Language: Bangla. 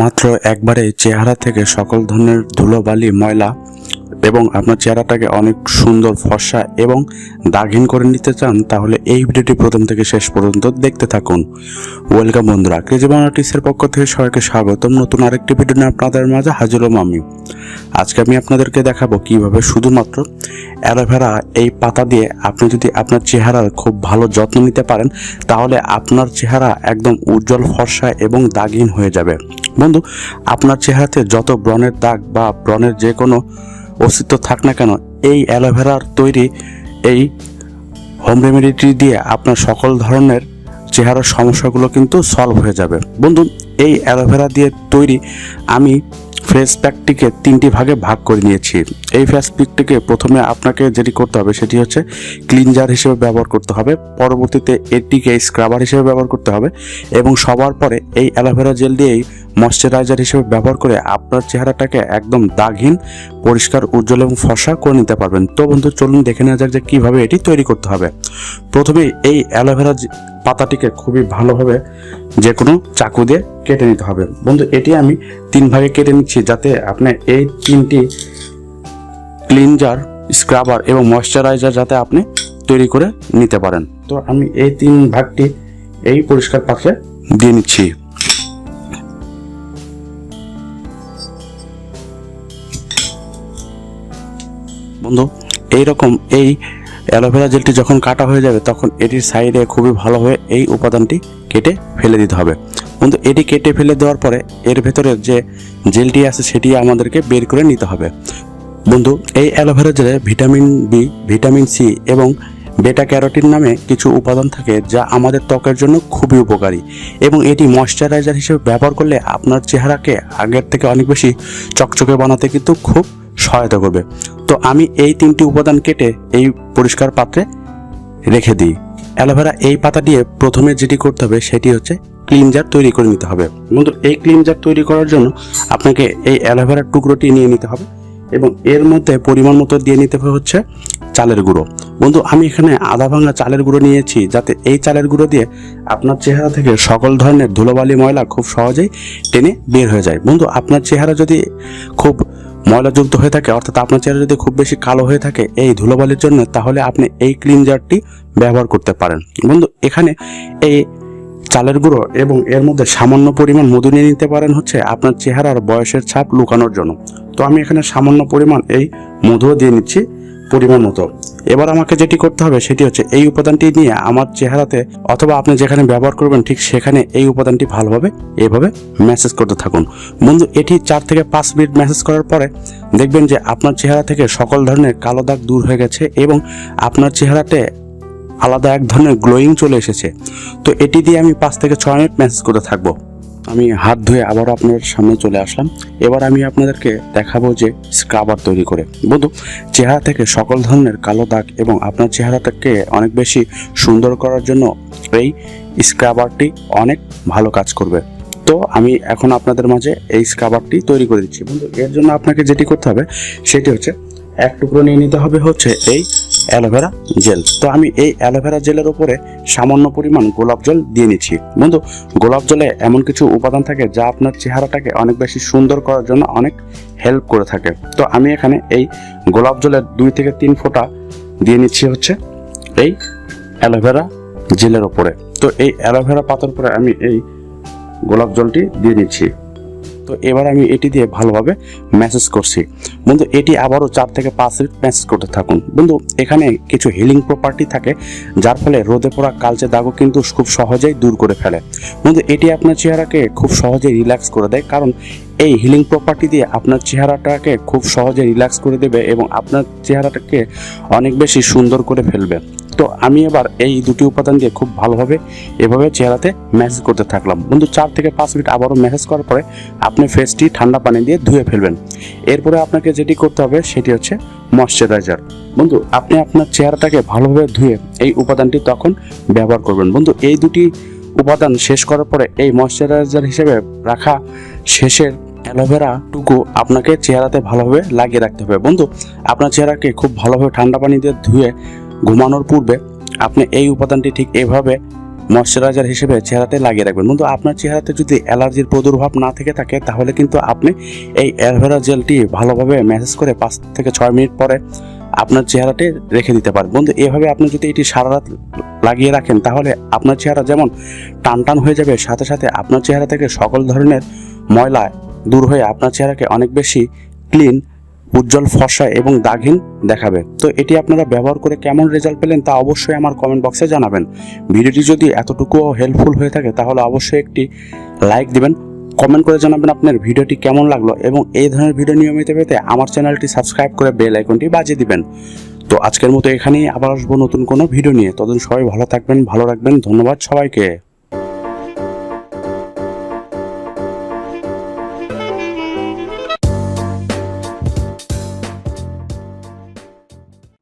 মাত্র একবারে চেহারা থেকে সকল ধরনের ধুলোবালি ময়লা এবং আপনার চেহারাটাকে অনেক সুন্দর ফর্সা এবং দাগহীন করে নিতে চান, তাহলে এই ভিডিওটি প্রথম থেকে শেষ পর্যন্ত দেখতে থাকুন। ওয়েলকাম বন্ধুরা কেজিবান আর্টিস্টের পক্ষ থেকে সবাইকে স্বাগতম। নতুন আরেকটি ভিডিও নিয়ে আপনাদের মাঝে হাজির হলাম আমি। আজকে আমি আপনাদেরকে দেখাবো কীভাবে শুধুমাত্র অ্যালোভেরা এই পাতা দিয়ে আপনি যদি আপনার চেহারার খুব ভালো যত্ন নিতে পারেন, তাহলে আপনার চেহারা একদম উজ্জ্বল, ফর্সা এবং দাগহীন হয়ে যাবে। বন্ধু, আপনার চেহারাতে যত ব্রণের দাগ বা ব্রণের যে কোনো অস্তিত্ব থাক না কেন, এই অ্যালোভেরার তৈরি এই হোম রেমেডিটি দিয়ে আপনার সকল ধরনের চেহারার সমস্যাগুলো কিন্তু সলভ হয়ে যাবে। বন্ধু, এই অ্যালোভেরা দিয়ে তৈরি আমি ফেস প্যাকটিকে তিনটি ভাগে ভাগ করে নিয়েছি। এই ফেস প্যাকটিকে প্রথমে আপনাকে যেটি করতে হবে সেটি হচ্ছে ক্লিনজার হিসেবে ব্যবহার করতে হবে, পরবর্তীতে এটিকে স্ক্রাবার হিসেবে ব্যবহার করতে হবে এবং সবার পরে এই অ্যালোভেরা জেল দিয়েই ময়শ্চারাইজার হিসেবে ব্যবহার করে আপনার চেহারাটাকে একদম দাগহীন, পরিষ্কার, উজ্জ্বল এবং ফসা করে নিতে পারবেন। তো বন্ধু, চলুন দেখে নেওয়া যাক যে কীভাবে এটি তৈরি করতে হবে। প্রথমে এই অ্যালোভেরা পাতাটিকে খুবই ভালোভাবে যে কোনো চাকু দিয়ে কেটে নিতে হবে। বন্ধু, এটি আমি তিন ভাগে কেটে নিচ্ছি যাতে আপনি এই তিনটি ক্লিনজার, স্ক্রাবার এবং ময়শ্চারাইজার যাতে আপনি তৈরি করে নিতে পারেন। তো আমি এই তিন ভাগটি এই পরিষ্কার পাত্রে দিয়ে নিচ্ছি। বন্ধু, এইরকম এই অ্যালোভেরা জেলটি যখন কাটা হয়ে যাবে, তখন এটির সাইডে খুবই ভালোভাবে এই উপাদানটি কেটে ফেলে দিতে হবে। বন্ধু, এটি কেটে ফেলে দেওয়ার পরে এর ভেতরে যে জেলটি আছে, সেটি আমাদেরকে বের করে নিতে হবে। বন্ধু, এই অ্যালোভেরা জেলে ভিটামিন বি, ভিটামিন সি এবং বেটা ক্যারোটিন নামে কিছু উপাদান থাকে যা আমাদের ত্বকের জন্য খুবই উপকারী এবং এটি ময়শ্চারাইজার হিসেবে ব্যবহার করলে আপনার চেহারাকে আগের থেকে অনেক বেশি চকচকে বানাতে কিন্তু খুব সহায়তা করবে। তো আমি এই তিনটি উপাদান কেটে এই পরিষ্কার পাত্রে রেখে দিই। অ্যালোভেরা এই পাতা দিয়ে প্রথমে যেটি করতে হবে সেটি হচ্ছে ক্লিনজার তৈরি করে নিতে হবে। বন্ধু এই ক্লিনজার তৈরি করার জন্য আপনাকে এই অ্যালোভেরার টুকরোটি নিয়ে নিতে হবে। এবং এর মধ্যে পরিমাণ মতো দিয়ে নিতে হচ্ছে চালের গুঁড়ো। বন্ধু, আমি এখানে আধা ভাঙা চালের গুঁড়ো নিয়েছি, যাতে এই চালের গুঁড়ো দিয়ে আপনার চেহারা থেকে সকল ধরনের ধুলোবালি ময়লা খুব সহজেই টেনে বের হয়ে যায়। বন্ধু, আপনার চেহারা যদি খুব ময়লাযুক্ত হয়ে থাকে, অর্থাৎ আপনার চেহারা যদি খুব বেশি কালো হয়ে থাকে এই ধুলোবালির জন্য, তাহলে আপনি এই ক্লিনজারটি ব্যবহার করতে পারেন। বন্ধু, এখানে এই চালের গুঁড়ো এবং এর মধ্যে সামান্য পরিমাণ মধু নিয়ে নিতে পারেন হচ্ছে আপনার চেহারার বয়সের ছাপ লুকানোর জন্য। তো আমি এখানে সামান্য পরিমাণ এই মধুও দিয়ে নিচ্ছি পরিমাণ মতো। এবার আমাকে যেটি করতে হবে সেটি হচ্ছে এই উপাদানটি নিয়ে আমার চেহারাতে অথবা আপনি যেখানে ব্যবহার করবেন ঠিক সেখানে এই উপাদানটি ভালোভাবে এভাবে ম্যাসেজ করতে থাকুন। বন্ধু, এটি চার থেকে পাঁচ মিনিট ম্যাসেজ করার পরে দেখবেন যে আপনার চেহারা থেকে সকল ধরনের কালো দাগ দূর হয়ে গেছে এবং আপনার চেহারাতে আলাদা এক ধরনের গ্লোয়িং চলে এসেছে। তো এটি দিয়ে আমি পাঁচ থেকে ছয় মিনিট ম্যাসেজ করতে থাকব। আমি হাত ধুয়ে আবার আপনার সামনে চলে আসলাম। এবার আমি আপনাদেরকে দেখাবো যে স্ক্রাবার তৈরি করে। বন্ধু, চেহারা থেকে সকল ধরনের কালো দাগ এবং আপনার চেহারাটাকে অনেক বেশি সুন্দর করার জন্য এই স্ক্রাবারটি অনেক ভালো কাজ করবে। তো আমি এখন আপনাদের মাঝে এই স্ক্রাবারটি তৈরি করে দিচ্ছি। বন্ধু, এর জন্য আপনাকে যেটি করতে হবে, সেটি হচ্ছে এক টুকরো নিয়ে নিতে হবে হচ্ছে এই অ্যালোভেরা জেল। তো আমি এই অ্যালোভেরা জেলের উপরে সামান্য পরিমাণ গোলাপ জল দিয়ে নিচ্ছি। বন্ধু, গোলাপ জলে এমন কিছু উপাদান থাকে যা আপনার চেহারাটাকে অনেক বেশি সুন্দর করার জন্য অনেক হেল্প করে থাকে। তো আমি এখানে এই গোলাপ জলের দুই থেকে তিন ফোঁটা দিয়ে নিচ্ছি হচ্ছে এই অ্যালোভেরা জেলের ওপরে তো এই অ্যালোভেরা পাতার উপরে আমি এই গোলাপ জলটি দিয়ে নিচ্ছি। তো এবার আমি এটি দিয়ে ভালোভাবে ম্যাসেজ করছি। বন্ধু, এটি আবারও চার থেকে পাঁচ মিনিট ম্যাসেজ করতে থাকুন। বন্ধু, এখানে কিছু হিলিং প্রপার্টি থাকে, যার ফলে রোদে পড়া কালচে দাগও কিন্তু খুব সহজেই দূর করে ফেলে। বন্ধু, এটি আপনার চেহারাকে খুব সহজেই রিল্যাক্স করে দেয়, কারণ এই হিলিং প্রপার্টি দিয়ে আপনার চেহারাটাকে খুব সহজে রিল্যাক্স করে দেবে এবং আপনার চেহারাটাকে অনেক বেশি সুন্দর করে ফেলবে। তো আমি এবার এই দুটি উপাদান দিয়ে খুব ভালোভাবে এভাবে চেহারাতে ম্যাসেজ করতে থাকলাম। বন্ধু, চার থেকে পাঁচ মিনিট আবারও ম্যাসেজ করার পরে আপনি ফেসটি ঠান্ডা পানি দিয়ে ধুয়ে ফেলবেন। এরপরে আপনাকে যেটি করতে হবে সেটি হচ্ছে ময়শ্চারাইজার। বন্ধু, আপনি আপনার চেহারাটাকে ভালোভাবে ধুয়ে এই উপাদানটি তখন ব্যবহার করবেন। বন্ধু, এই দুটি উপাদান শেষ করার পরে এই ময়শ্চারাইজার হিসেবে রাখা শেষের অ্যালোভেরা টুকু আপনাকে চেহারাতে ভালোভাবে লাগিয়ে রাখতে হবে। বন্ধু, আপনার চেহারাকে খুব ভালোভাবে ঠান্ডা পানি দিয়ে ধুয়ে ঘুমানোর পূর্বে আপনি এই উপাদানটি ঠিক এভাবে ময়শ্চারাইজার হিসেবে চেহারাতে লাগিয়ে রাখবেন। বন্ধু, আপনার চেহারাতে যদি অ্যালার্জির প্রাদুর্ভাব না থেকে থাকে, তাহলে কিন্তু আপনি এই অ্যালোভেরা জেলটি ভালোভাবে ম্যাসেজ করে পাঁচ থেকে ছয় মিনিট পরে আপনার চেহারাটি রেখে দিতে পারেন। বন্ধু, এভাবে আপনি যদি এটি সারা রাত লাগিয়ে রাখেন, তাহলে আপনার চেহারা যেমন টান টান হয়ে যাবে, সাথে সাথে আপনার চেহারা থেকে সকল ধরনের ময়লা দূর হয়ে আপনার চেহারাকে অনেক বেশি ক্লিন উজ্জ্বল ফর্সা এবং দাগহীন দেখাবে। তো এটি আপনারা ব্যবহার করে কেমন রেজাল্ট পেলেন তা অবশ্যই আমার কমেন্ট বক্সে জানাবেন। ভিডিওটি যদি এতটুকুও হেল্পফুল হয়ে থাকে তাহলে অবশ্যই একটি লাইক দিবেন কমেন্ট করে জানাবেন আপনার ভিডিওটি কেমন লাগল এবং এই ধরনের ভিডিও নিয়মিত পেতে আমার চ্যানেলটি সাবস্ক্রাইব করে বেল আইকনটি বাজিয়ে দিবেন। তো আজকের মতো এখানেই আবার আসব নতুন কোনো ভিডিও নিয়ে। ততদিন সবাই ভালো থাকবেন, ভালো রাখবেন, ধন্যবাদ সবাইকে।